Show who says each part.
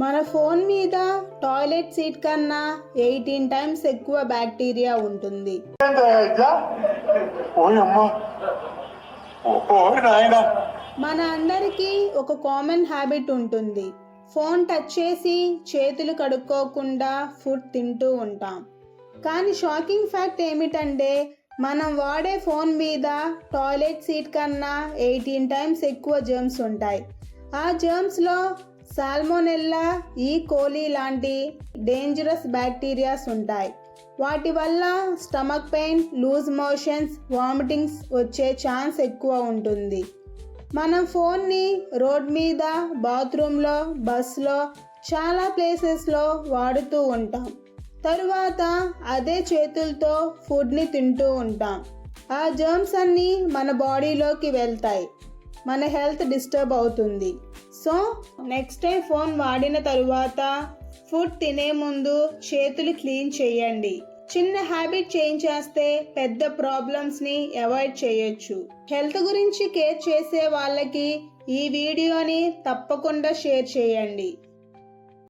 Speaker 1: మన ఫోన్ మీద toilet seat కన్నా ఎయిటీన్ టైమ్స్ ఎక్కువ బ్యాక్టీరియా ఉంటుంది. మన అందరికీ ఒక కామన్ హ్యాబిట్ ఉంటుంది. ఫోన్ టచ్ చేసి చేతులు కడుక్కోకుండా ఫుడ్ తింటూ ఉంటాం. కానీ షాకింగ్ ఫ్యాక్ట్ ఏమిటంటే మనం వాడే ఫోన్ మీద టాయిలెట్ సీట్ కన్నా ఎయిటీన్ టైమ్స్ ఎక్కువ జర్మ్స్ ఉంటాయి. ఆ జర్మ్స్లో సాల్మోనెల్లా ఈ కోలీ లాంటి డేంజరస్ బ్యాక్టీరియాస్ ఉంటాయి. వాటి వల్ల stomach pain loose motions vomitings వచ్చే ఛాన్స్ ఎక్కువ ఉంటుంది. మనం ఫోన్ని రోడ్ మీద బాత్రూంలో బస్లో చాలా ప్లేసెస్లో వాడుతూ ఉంటాం. తరువాత అదే చేతులతో ఫుడ్ని తింటూ ఉంటాం. ఆ జర్మ్స్ అన్నీ మన బాడీలోకి వెళ్తాయి. మన హెల్త్ డిస్టర్బ్ అవుతుంది. సో నెక్స్ట్ టైం ఫోన్ వాడిన తరువాత ఫుడ్ తినే ముందు చేతులు క్లీన్ చేయండి. చిన్న హ్యాబిట్ చేంజ్ చేస్తే పెద్ద ప్రాబ్లమ్స్ని అవాయిడ్ చేయొచ్చు. హెల్త్ గురించి కేర్ చేసే వాళ్ళకి ఈ వీడియోని తప్పకుండా షేర్ చేయండి.